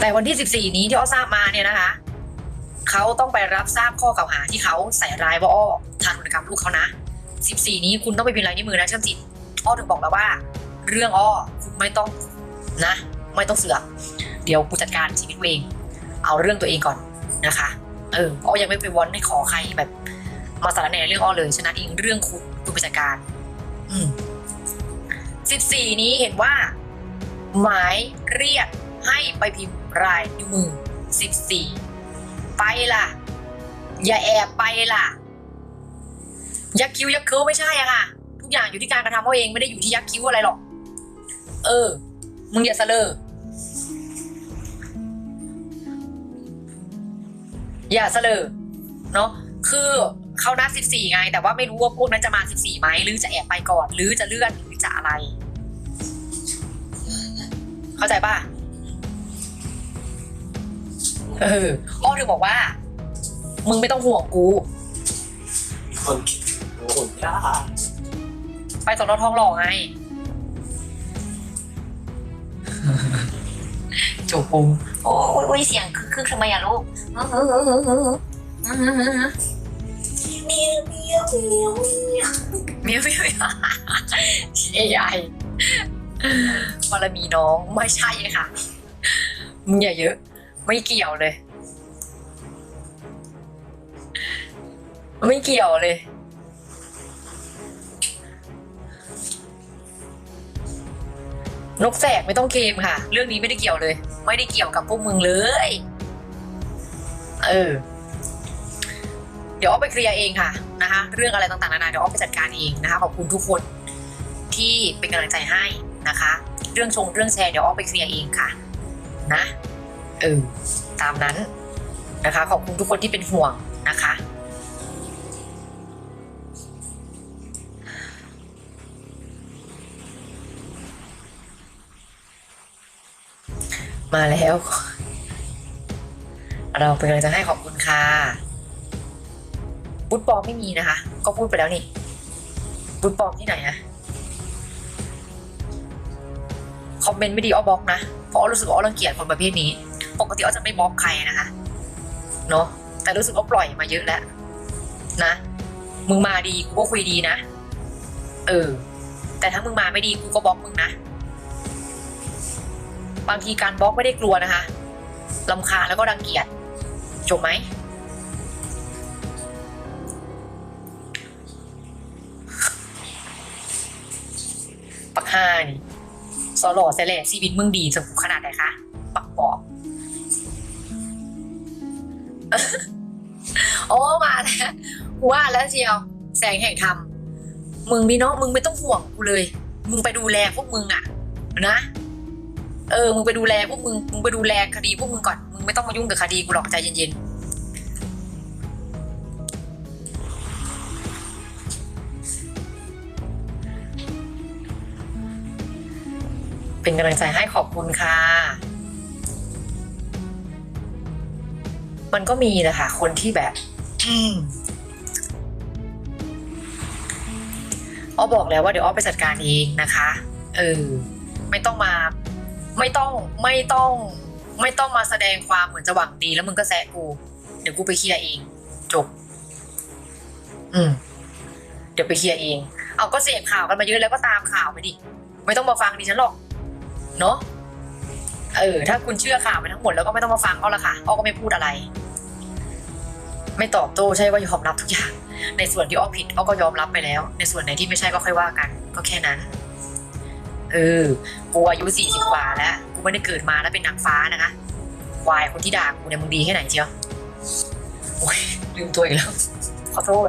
แต่วันที่ 14 นี้ที่อ้อทราบมาเนี่ยนะคะ เขาต้องไปรับทราบข้อกล่าวหาที่เขาใส่ร้ายว่าอ้อทารุณกรรมลูกเขานะ 14 นี้คุณต้องไปพิมพ์ลายนิ้วมือนะเชื่อมจิตอ้อถึงบอกแล้วว่า เรื่องอ้อคุณไม่ต้องนะ ไม่ต้องเสือกเดี๋ยวกูจัดการชีวิตเอง เอาเรื่องตัวเองก่อนนะคะ เอออ้อยังไม่ไปวอนให้ขอใครแบบ มาสารแหน่เรื่องอ้อเลยฉะนั้นเองเรื่องคุณคุณไปจัดการ อืม14 นี้เห็นว่า หมายเรียกให้ไปพิมพ์ รายนิ้วมือ 14 ไปล่ะ อย่าแอบไปล่ะ ยักคิ้วยักเคิ้วไม่ใช่อะค่ะ ทุกอย่างอยู่ที่การกระทำเขาเองไม่ได้อยู่ที่ยักคิ้วอะไรหรอก เออ มึงอย่าเสลออย่าเสลอเนาะคือเขานัด14 ไง แต่ว่าไม่รู้ว่าพวกนั้นจะมา 14ไหมหรือจะแอบไปก่อน หรือจะเลื่อนหรือจะอะไร เข้าใจป่ะ เอออ้อถึงบอกว่า มึงไม่ต้องห่วงกู คนโอ้โหยากไปสอนอทองหล่อไงจูบปุงโอ้ยโอ้ยเสียงคึกคึกทำไมอะลูกเมียวเมียวเมียวเมียวเมียวเมียวเอไอวารมีน้องไม่ใช่ค่ะมึงอย่าเยอะ ไม่เกี่ยวเลย ไม่เกี่ยวเลย นกแสกไม่ต้องเคมค่ะ เรื่องนี้ไม่ได้เกี่ยวเลย ไม่ได้เกี่ยวกับพวกมึงเลย เออ เดี๋ยวอ้อไปเคลียร์เองค่ะนะคะเรื่องอะไรต่างๆนานาเดี๋ยวอ้อไปจัดการเองนะคะขอบคุณทุกคนที่เป็นกำลังใจให้นะคะ เรื่องชงเรื่องแชร์เดี๋ยวอ้อไปเคลียร์เองค่ะ นะ เออตามนั้นนะคะ ขอบคุณทุกคนที่เป็นห่วงนะคะ มาแล้ว เราเป็นกำลังใจะให้ขอบคุณค่ะปุ๊ดปลอมไม่มีนะคะ ก็พูดไปแล้วนี่ปุ๊ดปลอมที่ไหนอะคอมเมนต์ไม่ดีอ้อบล็อกนะ เพราะรู้สึกว่าอ้อรังเกียจคนประเภทนี้ ปกติอ้อจะไม่บล็อกใครนะคะเนาะแต่รู้สึกว่าปล่อยมาเยอะแล้วนะมึงมาดีกูก็คุยดีนะ เออ แต่ถ้ามึงมาไม่ดีกูก็บล็อกมึงนะ บางทีการบล็อกไม่ได้กลัวนะคะลำคาแล้วก็รังเกียจจบไหมปักห้านี่ สอหล่อเสแหล่ชีวิตมึงดีสมขนาดไหนคะปักปอบโอ้มาแล้วกูว่าแล้วเชียว แสงแห่งธรรมมึงนี่เนาะมึงไม่ต้องห่วงกูเลย มึงไปดูแลพวกมึงอะนะ เออ มึงไปดูแลพวกมึง มึงไปดูแลคดีพวกมึงก่อน มึงไม่ต้องมายุ่งกับคดีกูหรอกใจเย็นๆ เป็นกำลังใจให้ขอบคุณค่ะ มันก็มีนะคะคนที่แบบอ้อบอกแล้วว่าเดี๋ยวอ้อไปจัดการเองนะคะ เออ ไม่ต้องมา ไม่ต้องไม่ต้อง ไม่ต้องมาแสดงความเหมือนจะหวังดีแล้วมึงก็แซะกู เดี๋ยวกูไปเคลียร์เอง จบ อืม เดี๋ยวไปเคลียร์เอง เอาก็เสพข่าวกันมาเยอะแล้วก็ตามข่าวไปดิ ไม่ต้องมาฟังดิฉันหรอก เนาะเออ ถ้าคุณเชื่อข่าวไปทั้งหมดแล้วก็ไม่ต้องมาฟังเอาละค่ะอ้อก็ไม่พูดอะไร ไม่ตอบโต้ใช่ว่ายอมรับทุกอย่าง ในส่วนที่อ้อผิดอ้อก็ยอมรับไปแล้ว ในส่วนไหนที่ไม่ใช่ก็ค่อยว่ากัน ก็แค่นั้น เออ กูอายุสี่สิบกว่าแล้ว กูไม่ได้เกิดมาแล้วเป็นนางฟ้านะคะวายคนที่ด่ากูเนี่ยมึงดีแค่ไหนเชียวโอ้ยลืมตัวอีกแล้ว ขอโทษ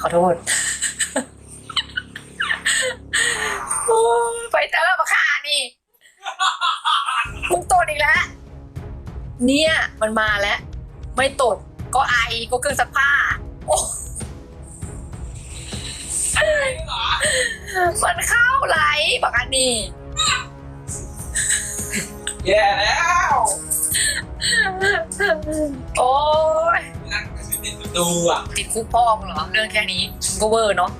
ขอโทษ เนี่ยมันมาแล้ว ไม่ตดก็ไอก็เครื่องซักผ้า โอ้มันเข้าไหลบอกอันนี้แย่แล้วโอ้ยนั่งติดประตูอะติดคุกพ่อมึงเหรอ เรื่องแค่นี้มึงก็เวอร์เนาะ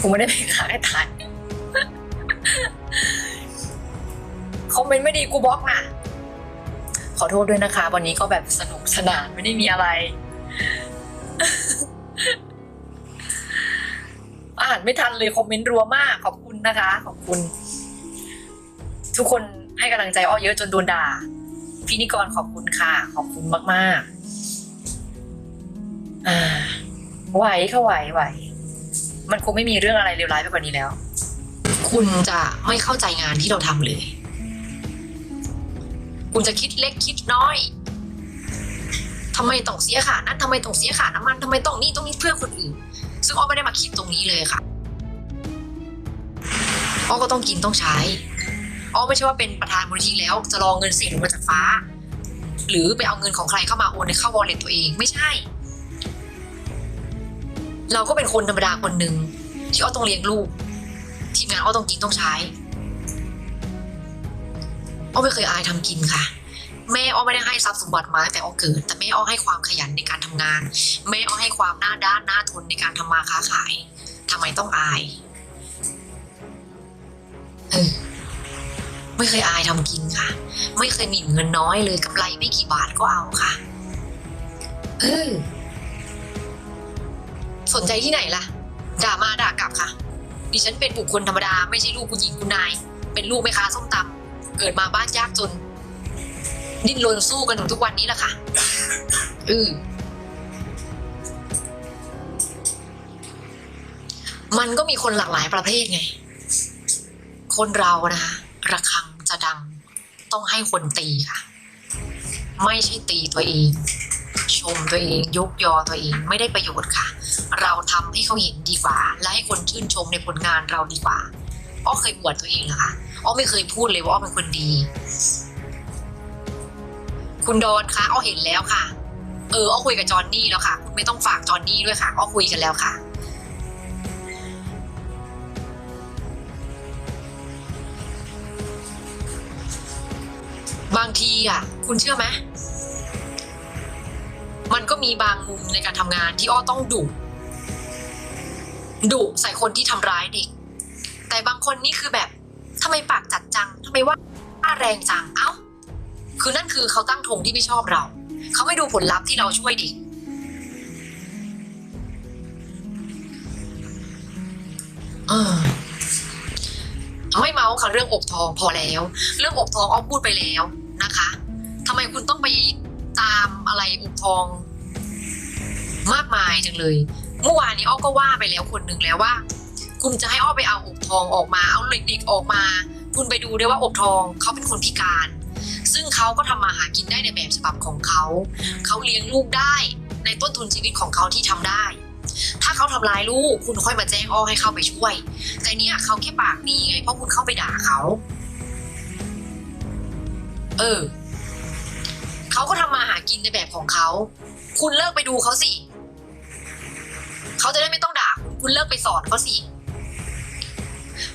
กูไม่ได้ไปขายให้ตายเมนต์ไม่ดีกูบล็อกนะ ขอโทษด้วยนะคะ วันนี้ก็แบบสนุกสนานไม่ได้มีอะไร อ่านไม่ทันเลยคอมเมนต์รัวมาก ขอบคุณนะคะ ขอบคุณ ทุกคนให้กำลังใจอ้อเยอะจนโดนด่าพี่นิกรขอบคุณค่ะ ขอบคุณมากๆอ่าไหวค่ะไหวไหว มันคงไม่มีเรื่องอะไรเลวร้ายไปกว่านี้แล้ว คุณจะไม่เข้าใจงานที่เราทำเลย คุณจะคิดเล็กคิดน้อยทำไมต้องเสียขานั้นทำไมต้องเสียขาน้ำมันทำไมต้องนี่ต้องนี้เพื่อคนอื่น ซึ่งอ้อไม่ได้มาคิดตรงนี้เลยค่ะอ้อก็ต้องกินต้องใช้อ้อไม่ใช่ว่าเป็นประธานมูลนิธิแล้ว จะรอเงินเศษลงมาจากฟ้า หรือไปเอาเงินของใครเข้ามาโอนในเข้าวอลเล็ตตัวเองไม่ใช่ เราก็เป็นคนธรรมดาคนหนึ่งที่อ้อต้องเลี้ยงลูกทีมงานอ้อต้องกินต้องใช้ อ้อไม่เคยอายทำกินค่ะ แม่อ้อไม่ได้ให้ทรัพย์สมบัติมาแต่อ้อเกิด แต่แม่อ้อให้ความขยันในการทำงาน แม่อ้อให้ความหน้าด้านหน้าทนในการทำมาค้าขายทำไมต้องอายเออไม่เคยอายทำกินค่ะ ไม่เคยหมิ่นเงินน้อยเลยกำไรไม่กี่บาทก็เอาค่ะ เออสนใจที่ไหนล่ะ ด่ามาด่ากลับค่ะ ดิฉันเป็นบุคคลธรรมดา ไม่ใช่ลูกคุณหญิงคุณนาย เป็นลูกแม่ค้าส้มตำ เกิดมาบ้านยากจน ดิ้นรนสู้กันถึงทุกวันนี้แหละค่ะเออมันก็มีคนหลากหลายประเภทไง คนเรานะคะระฆังจะดังต้องให้คนตีค่ะ ไม่ใช่ตีตัวเอง ชมตัวเองยกยอตัวเองไม่ได้ประโยชน์ค่ะ เราทำให้เขาเห็นดีกว่า และให้คนชื่นชมในผลงานเราดีกว่าอ้อเคยอวดตัวเองเหรอคะ อ้อไม่เคยพูดเลยว่าอ้อเป็นคนดี คุณโดนคะอ้อเห็นแล้วค่ะ เอออ้อคุยกับจอนนี่แล้วค่ะ คุณไม่ต้องฝากจอนนี่ด้วยค่ะอ้อคุยกันแล้วค่ะบางทีอะ คุณเชื่อไหมมันก็มีบางมุมในการทำงานที่อ้อต้องดุดุใส่คนที่ทำร้ายเด็ก แต่บางคนนี่คือแบบ ทำไมปากจัดจังทำไมว่าแรงจังเอ้า คือนั่นคือเขาตั้งธงที่ไม่ชอบเรา เขาไม่ดูผลลัพธ์ที่เราช่วยด็กเออไม่เมาส์ค่ะเรื่องอกทองพอแล้ว เรื่องอกทองอ้อพูดไปแล้วนะคะทำไมคุณต้องไปตามอะไรอกทอง มากมายจังเลย เมื่อวานนี้อ้อก็ว่าไปแล้วคนหนึ่งแล้วว่า คุณจะให้อ้อไปเอาอกทองออกมาเอาเด็กๆออกมา คุณไปดูด้วยว่าอกทองเขาเป็นคนพิการ ซึ่งเขาก็ทำมาหากินได้ในแบบฉบับของเขา เขาเลี้ยงลูกได้ในต้นทุนชีวิตของเขาที่ทำได้ ถ้าเขาทำร้ายลูกคุณค่อยมาแจ้งอ้อให้เข้าไปช่วย แต่เนี่ยเขาแค่ปากดีไงเพราะคุณเข้าไปด่าเขาเออเขาก็ทำมาหากินในแบบของเขา คุณเลิกไปดูเขาสิ เขาจะได้ไม่ต้องด่าคุณ คุณเลิกไปสอนเขาสิ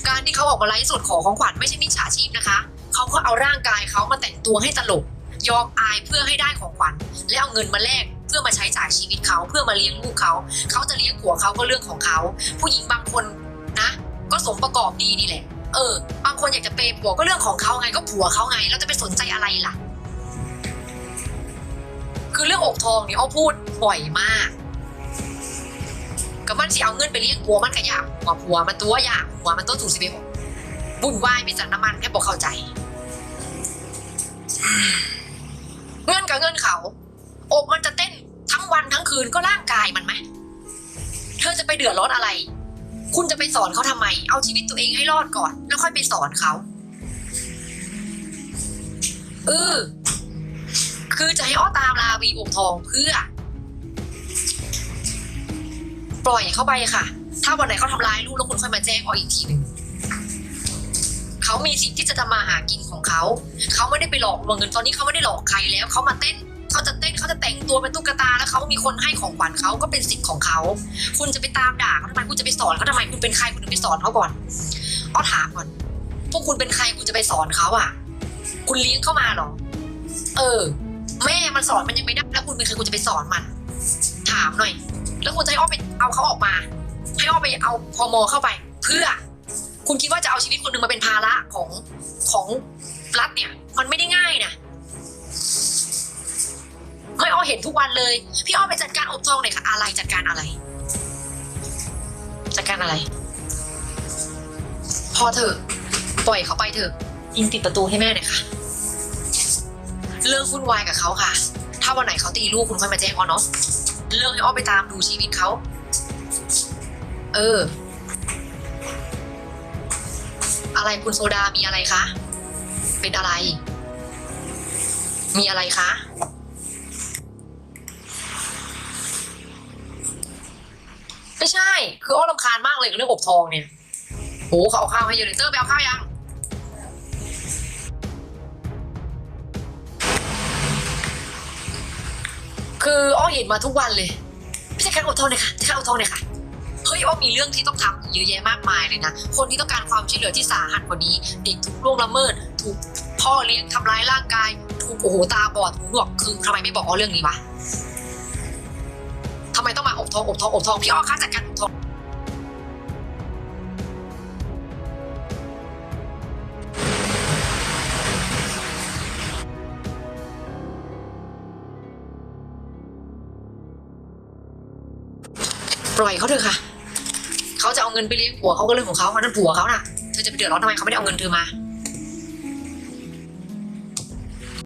การที่เขาออกมาไลฟ์สดขอของขวัญไม่ใช่มิจฉาชีพนะคะ เขาก็เอาร่างกายเขามาแต่งตัวให้ตลก ยอมอายเพื่อให้ได้ของขวัญและเอาเงินมาแลกเพื่อมาใช้จ่ายชีวิตเขาเพื่อมาเลี้ยงลูกเขา เขาจะเลี้ยงผัวเขาก็เรื่องของเขา ผู้หญิงบางคนนะ ก็สมประกอบดีนี่แหละ เออ บางคนอยากจะเปย์ผัวก็เรื่องของเขาไงก็ผัวเขาไงแล้วจะไปสนใจอะไรล่ะ คือเรื่องอกทองเนี่ยอ้อพูดบ่อยมาก กับมันสิเอาเงินไปเลี้ยงผัวมันก็ยากหัวผัวมันตัวยากหัวมันตัวถูกสิเบลบุ่นวายไปจากน้ำมันแค่บอกเข้าใจ เงินกับเงินเขาอกมันจะเต้นทั้งวันทั้งคืนก็ร่างกายมันไหมเธอจะไปเดือดร้อนอะไร คุณจะไปสอนเขาทำไม เอาชีวิตตัวเองให้รอดก่อน แล้วค่อยไปสอนเขาเออคือจะให้อ้อตามลาวีอกทองเพื่อ ปล่อยเข้าไปค่ะ ถ้าวันไหนเขาทำร้ายลูกแล้วคุณค่อยมาแจ้งอ้ออีกทีหนึ่งเขามีสิทธิ์ที่จะทำมาหากินของเขา เขาไม่ได้ไปหลอกลวงเงินตอนนี้เขาไม่ได้หลอกใครแล้วเขามาเต้นเขาจะเต้นเขาจะแต่งตัวเป็นตุ๊กตาแล้วเขามีคนให้ของขวัญเขาก็เป็นสิทธิ์ของเขา คุณจะไปตามด่าเขาทำไมคุณจะไปสอนเขาทำไมคุณเป็นใครคุณถึงไปสอนเขาก่อนอ้อถามก่อน พวกคุณเป็นใครคุณจะไปสอนเขาอะ คุณเลี้ยงเข้ามาหรอ เออ แม่มันสอนมันยังไม่ได้แล้วคุณเป็นใครคุณจะไปสอนมัน ถามหน่อย แล้วคุณจะให้อ้อไป เอาเขาออกมา ให้อ้อไปเอาพมเข้าไป เพื่อ คุณคิดว่าจะเอาชีวิตคนหนึ่งมาเป็นภาระของของรัฐเนี่ย มันไม่ได้ง่ายนะไม่อ้อเห็นทุกวันเลย พี่อ้อไปจัดการอบทองหน่อยค่ะอะไรจัดการอะไร จัดการอะไร พอเถอะปล่อยเขาไปเถอะยิงติดประตูให้แม่หน่อยค่ะเลิกวุ่นวายกับเขาค่ะ ถ้าวันไหนเขาตีลูกคุณค่อยมาแจ้งอ้อเนาะเลิกให้อ้อไปตามดูชีวิตเขา เออ อะไรคุณโซดามีอะไรคะ เป็นอะไร มีอะไรคะไม่ใช่ คืออ้อรำคาญมากเลยกับเรื่องอบทองเนี่ยโหเขาเอาข้าวให้เยอะเลยเตอร์ไปเอาข้าวยังคืออ้อเห็นมาทุกวันเลยพี่จัดการอบทองเลยค่ะจัดการอบทองเลยค่ะ ฮ้ยอ้อมีเรื่องที่ต้องทำเยอะแยะมากมายเลยนะ คนที่ต้องการความช่วยเหลือที่สาหัสกว่านี้ เด็กถูกล่วงละเมิด ถูกพ่อเลี้ยงทำร้ายร่างกาย ถูกโอ้โหตาบอดหูหนวกคือทำไมไม่บอกอ้อเรื่องนี้วะทำไมต้องมาอบทองอบทองอบทองพี่อ้อคะจัดการอบทองปล่อยเขาเถอะค่ะ เอาเงินไปเลี้ยงผัวเขาก็เรื่องของเขาอันนั้นผัวเขาน่ะเธอจะไปเดือดร้อนทำไมเขาไม่ได้เอาเงินเธอมา